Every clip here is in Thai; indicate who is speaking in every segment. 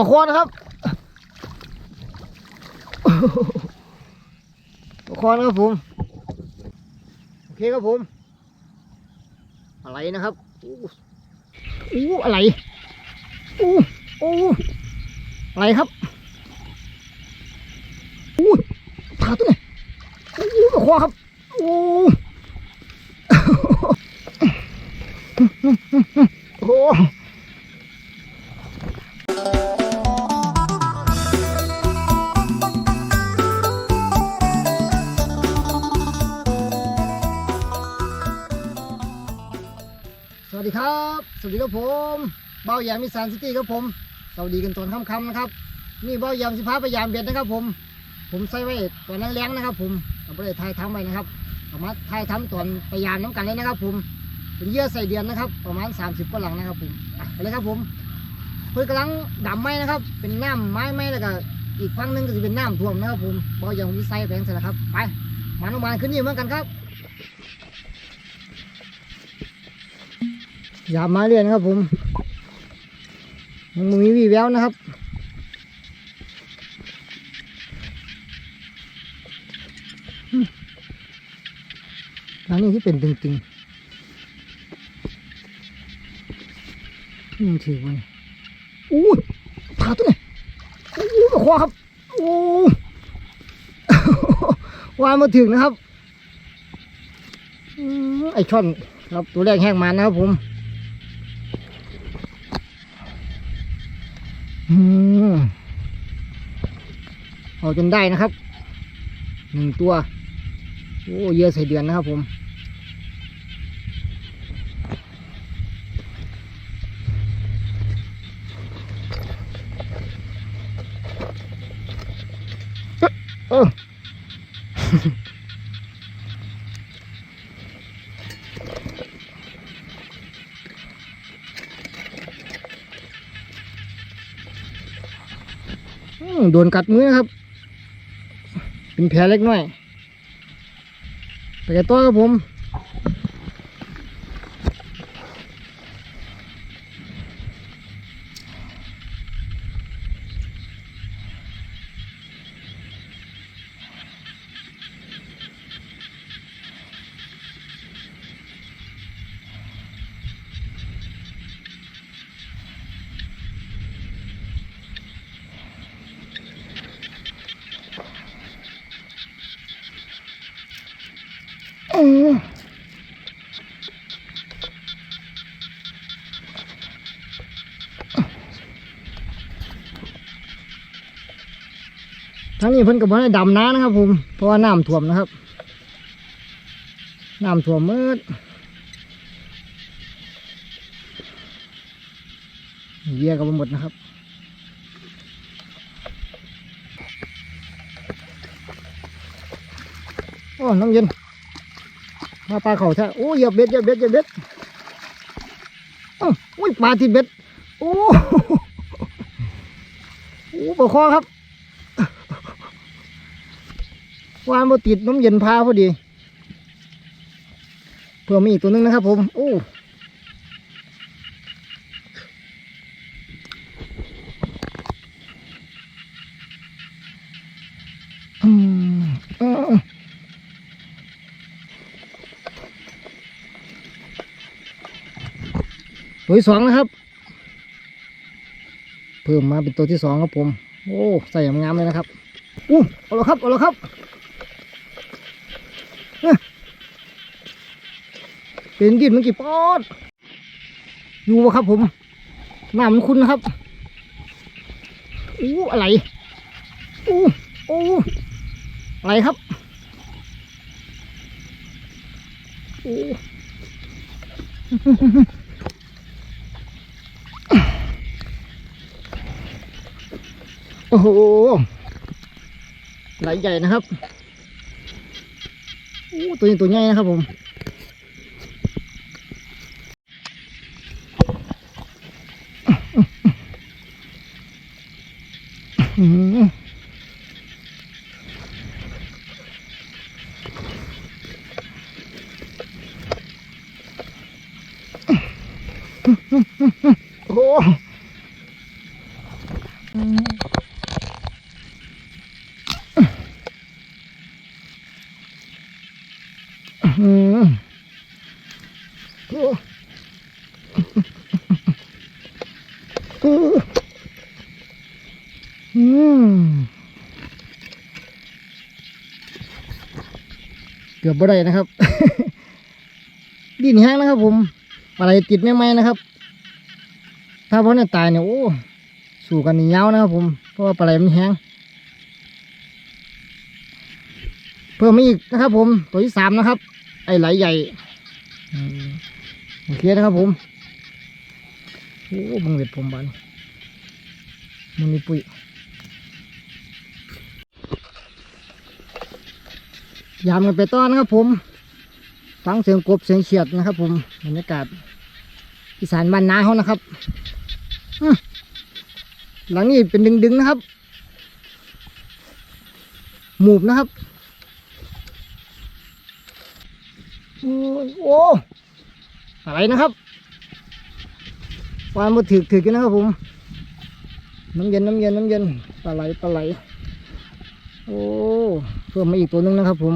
Speaker 1: ปลาคอนะครับปลาคอนะครับผม โอเคครับผม อะไรนะครับอู้อู้อะไรอู้อู้อะไรครับอู้ขาตัวไหนอู้ปลาคอครับอู้โอ้ ดีครับ สวัสดีครับผมเบ้าแยามมิสานซิตี้ครับผม สวัสดีกันตอนค่ำๆนะครับ นี่เบ้าแยามสิพาไปยามเบ็ดนะครับผม ผมใส่ไว้ตอนนั้นแรงนะครับ ผมเอาไปเลยทายทำไว้นะครับเอามาทายทำตอนไปยามน้ำกันเลยนะครับ ผม เป็นเยื่อใส่เดือนนะครับ ประมาณ 30กว่าหลังนะครับ ผมอะไปเลยครับผม เพื่อกำลังดำไม้นะครับ เป็นน้ำไม้ไม้แล้วก็อีกฝั่งหนึงก็จะเป็นน้ำท่วมนะครับ ผมเบ้าแยามวิสัยแผงเสร็จแล้วครับ ไปมาลงมาขึ้นนี่เหมือนกันครับ ยามมาเรื่อยนะครับผมยังบ่มีวีแววนะครับอันนี้ที่เป็นตึงๆนี่มันถือมันอู้ยขาตัวไหนอู้ยขวาครับโอ้วานมาถึงนะครับ ไอช่อนครับตัวแรกแห้งมันนะครับผม อืม เอาจนได้นะครับ หนึ่งตัว โอ้ เยอะใส่เดือนนะครับผม โดนกัดมือนะครับ เป็นแผลเล็กน้อย ไปกันต่อครับผม ทั้งนี้เพิ่นกับว่าดำน้านะครับ ผม เพราะว่าน้ำท่วมนะครับ น้ำท่วมมืดเยี่ยกับหมดนะครับโอ้น้ำเย็น มาปลาเข่าแท้โอ้เหยียบเบ็ดเหยียบเบ็ดเหยียบเบ็ดอุ้ยปลาที่เบ็ด โอ้โอ้ปลาคอครับ วานบ่ติดน้ำเย็นพาพอดี เพื่อมีอีกตัวหนึงนะครับผมโอ้อืมอืมตัวที่สองนะครับ เพิ่มมาเป็นตัวที่สองครับผม โอ้ ใส่งามเลยนะครับอู้เอาละครับ เอาละครับเอ้ย เป็นดินมันกี่ปอด อยู่ปะครับผมหน้ำมันคุณนะครับอู้อะไรอู้อู้อะไรครับอู้โอ้โหไหลใหญ่นะครับโอ้ตัวนี้ตัวใหญ่นะครับผม อืมโอ้โห อืมโอ้โอืมเกือบบ่ได้นะครับ ดินแห้งนะครับ ผมปลาไหลติดไม่ไหมนะครับ ถ้าเพราะเนี่ยตายเนี่ยโอ้สู้กันนี่ยาวนะครับ ผมเพราะว่าปลาไหลมันแห้งเพิ่มมาอีกนะครับ ผมตัวที่สามนะครับ ไอ้ไหลใหญ่โอเคนะครับ ผมโอ้บังเวทผมบาน มันมีปุ๋ยยามกันไปต้อนนะครับผมฟังเสียงกบเสียงเฉียดนะครับ ผมบรรยากาศอีสานบ้านนาเขานะครับหลังนี้เป็นดึงๆนะครับ หมูบนะครับโอ้ยโอ้อะไรนะครับวานมาถือถือกันนะครับผม น้ำเย็นน้ำเย็นน้ำเย็นปลาไหลปลาไหล โอ้เพิ่มมาอีกตัวหนึงนะครับผม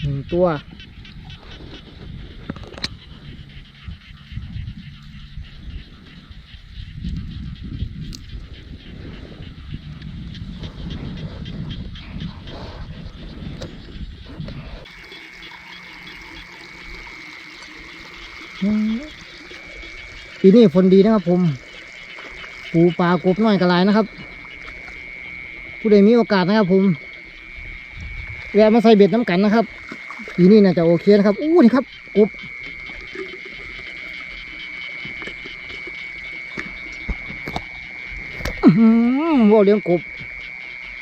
Speaker 1: หนึ่งตัวปีนี้ฝนดีนะครับผม ปูปลากบน้อยกระไรนะครับ ผู้ใดมีโอกาสนะครับ ผมแวะมาใส่เบ็ดน้ำกันนะครับปีนี้น่าจะโอเคนะครับอู้นี่ครับกบอื้อหือว่าเลี้ยงกบ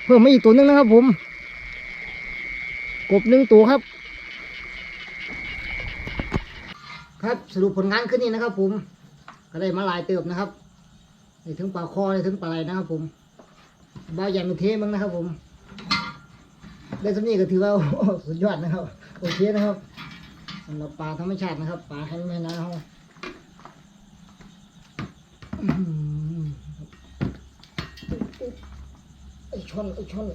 Speaker 1: เพิ่มมาอีกตัวหนึงนะครับ ผม กบหนึ่งตัวครับ ครับสรุปผลงานขึ้นนี่นะครับ ผมก็ได้มาลายเติบนะครับ ได้ถึงปลาคอได้ถึงปลาไหลนะครับผมบ้ายันมุเทมั้งนะครับผม ได้สำนี้ก็ถือว่าสุดยอดนะครับ โอเคนะครับสำหรับปลาธรรมชาตินะครับ ปลาให้แม่น้ำเขาอื้อหือไอช่อนไอช่อน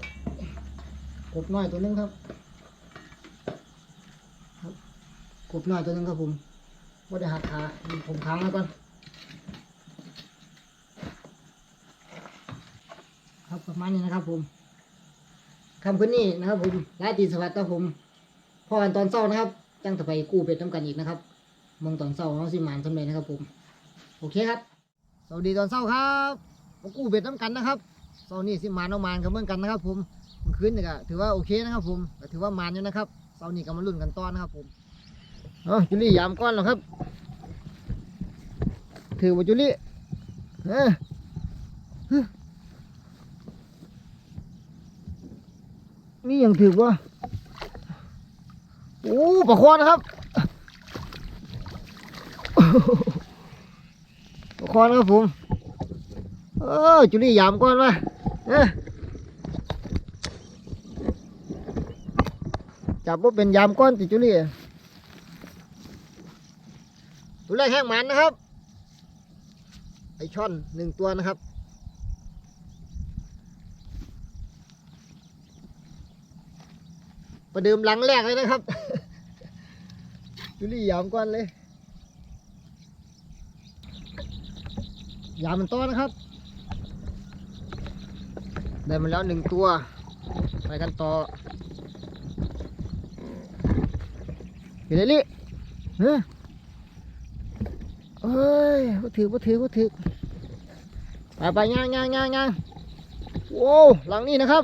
Speaker 1: กบน้อยตัวนึงครับครับกบน้อยตัวนึงครับผมว่าได้หักขาผมค้างแล้วก่อนครับ ประมาณนี้นะครับผมคำคืนนี้นะครับ ผมราตีสวัสดิ์ครับผมพอกันตอนเช้านะครับจังจะไปกู้เป็ดน้ำกันอีกนะครับเมองตอนเช้าเราสิมานสำเร็จนะครับ ผม โอเคครับ สวัสดีตอนเช้าครับมากู้เป็ดน้ำกันนะครับเช้านี้สิมานเอามานกันเมือนกันนะครับ ผมคืนนี่ก็ถือว่าโอเคนะครับ ผมก็ถือว่ามานอยู่นะครับเช้านี้ก็มาลุ้นกันต่อนนะครับ ผมเอ๋อจุลี่ยามก้อนแล้วครับ ถือว่าจุลี่เอ้อฮึนี่ ยังถือว่าโอ้ปลาคอนะครับปลาคอนะครับผมเออจุลี่ยามก่อนวะเอ้อจับว่าเป็นยามก้อนติจุลี่ตัวแรกแห้งหมันนะครับ ไอช่อนหนึ่งตัวนะครับ ประเดิมหลังแรกเลยนะครับจุลี่ยามก่อนเลยยามมันต้อนะครับ ได้มาแล้วหนึ่งตัวไปกันต่ออยู่ไหนลิเฮ้ยเอ้ยว่าถือว่าถือว่าถือไปไปย่างย่างย่างย่างโอ้หลังนี้นะครับ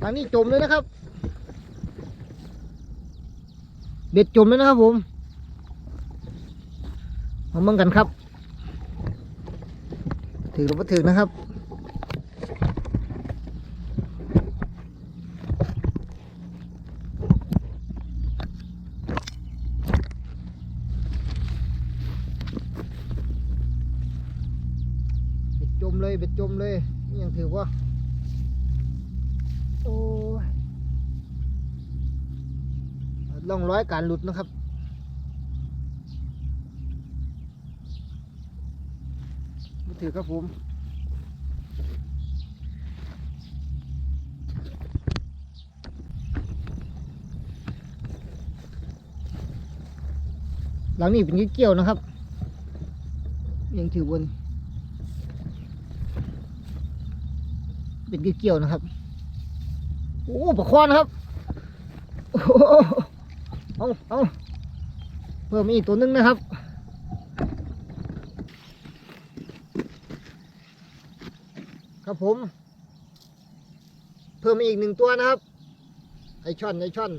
Speaker 1: หลังนี้จมเลยนะครับ เบ็ดจมเลยนะครับผมมาเมืองกันครับ ถือหรือว่ถือนะครับเบ็ดจมเลยเบ็ดจมเลยนี่ยังถือว่า ล่องร้อยการหลุดนะครับมือถือครับผมหลังนี้เป็นเกี่ยวนะครับ ยังถือบน เป็นเกี่ยวนะครับ โอ้ปลาควานครับ โอ้ เอาเอาเพิ่มอีกตัวหนึงนะครับครับผม เพิ่มอีกหนึ่งตัวนะครับ ไอช่อนไอช่อน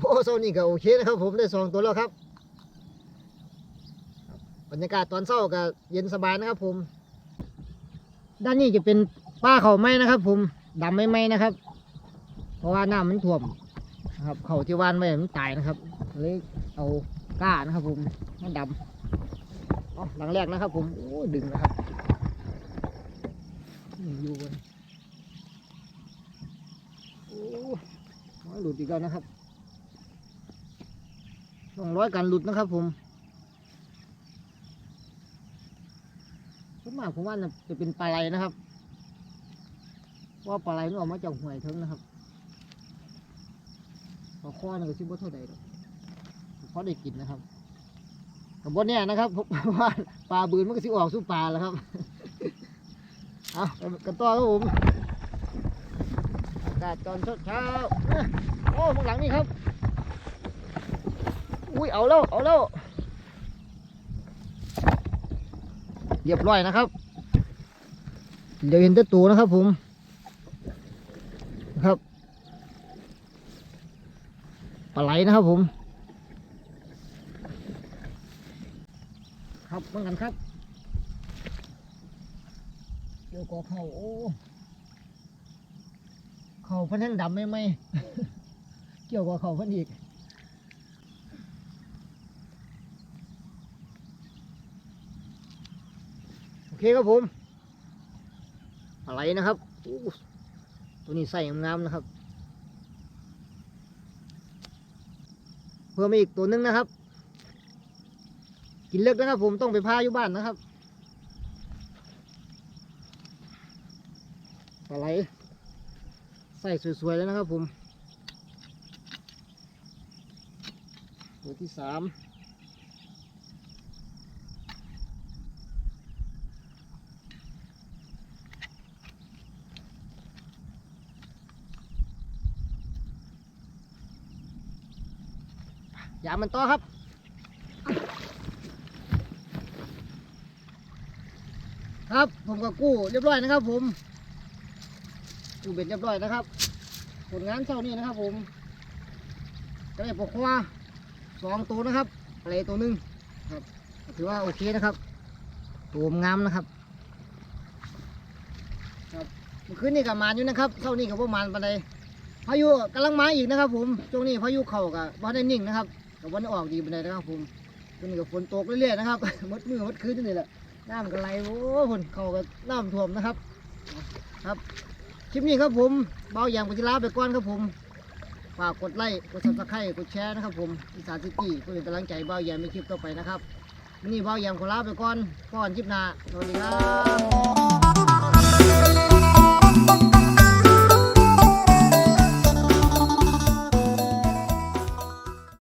Speaker 1: โอ้โซนี่ก็โอเคนะครับ ผมได้สองตัวแล้วครับ บรรยากาศตอนเช้าก็เย็นสบายนะครับผม ด้านนี้จะเป็นป้าเขาไม้นะครับ ผมดำไม่ไหมนะครับ เพราะว่าน้ำมันท่วม นะครับเขาที่ว่านไว้มันตายนะครับเลยเอาก้านะครับ ผมมันดำอ๋อหลังแรกนะครับ ผมโอ้ดึงนะครับอยู่บนโอ้ยหลุดอีกแล้วนะครับสองร้อยการหลุดนะครับ ผมส่วนมาผมว่านจะเป็นปลาไหลนะครับว่าปลาไหลมันออกมาจากห่วยเทิงนะครับ ปลาข้อนี่ก็ชิบ่เท่าใดหรอกเพราะได้กินนะครับกับบนเนี่ยนะครับเพราะว่าปลาบืนมันก็สิออกสู้ปลาแล้วครับเอากันต่อครับผมอากาศตอนเช้าโอ้ข้างหลังนี่ครับอุ้ยเอาแล้วเอาแล้วเรียบร้อยนะครับ เดี๋ยวเห็นแต่ตัวนะครับผมนะครับ ป ลาไหลนะครับผม ครับเมือนกันครับเดี๋ยวก็เข้าโอ้เข่าเพันแห้งดำไม่ไหมเกี่ยวกับเข่าเพันอีกโอเคครับผมปลาไหลนะครับตัวนี้ใส่งามๆนะครับ พิ่มอีกตัวหนึงนะครับ กินเลือกนะครับ ผมต้องไปพาอยู่บ้านนะครับปลาไหลใส่สวยๆแล้วนะครับผมตัวที่สาม ยามันต่อครับครับผมก็กู้เรียบร้อยนะครับ ผมกู้เบ็ดเรียบร้อยนะครับ ผลงานเช้านี้นะครับ ผมก็ได้ปกคว้าสองตัวนะครับอะไรตัวหนึ่งครับ ถือว่าโอเคนะครับ ตัวงามนะครับ ครับคืนนี้กับมานอยู่นะครับเช้านี้กับพวกมานปันใดพายุกำลังมาอีกนะครับ ผมช่วงนี้พายุเข่ากับวันได้นิ่งนะครับ กับวันได้ออกดีปันใดนะครับผมช่วงนี้กับฝนตกเรื่อยๆนะครับมดมือมดคืนนี่แหละน้ำก็ไหลโอ้ฝนเขาก็น้ำท่วมนะครับ ครับคลิปนี้ครับผมเบาอย่างปฏิลาไปก่อนครับผมฝากกดไลค์กดซับสไครต์กดแชร์นะครับผมอีสานซิตี้เพื่อเป็นกำลังใจเบาอย่างในคลิปต่อไปนะครับนนี้เบาอย่างขอลาไปก่อนก่อนคลิปหน้าสวัสดีครับ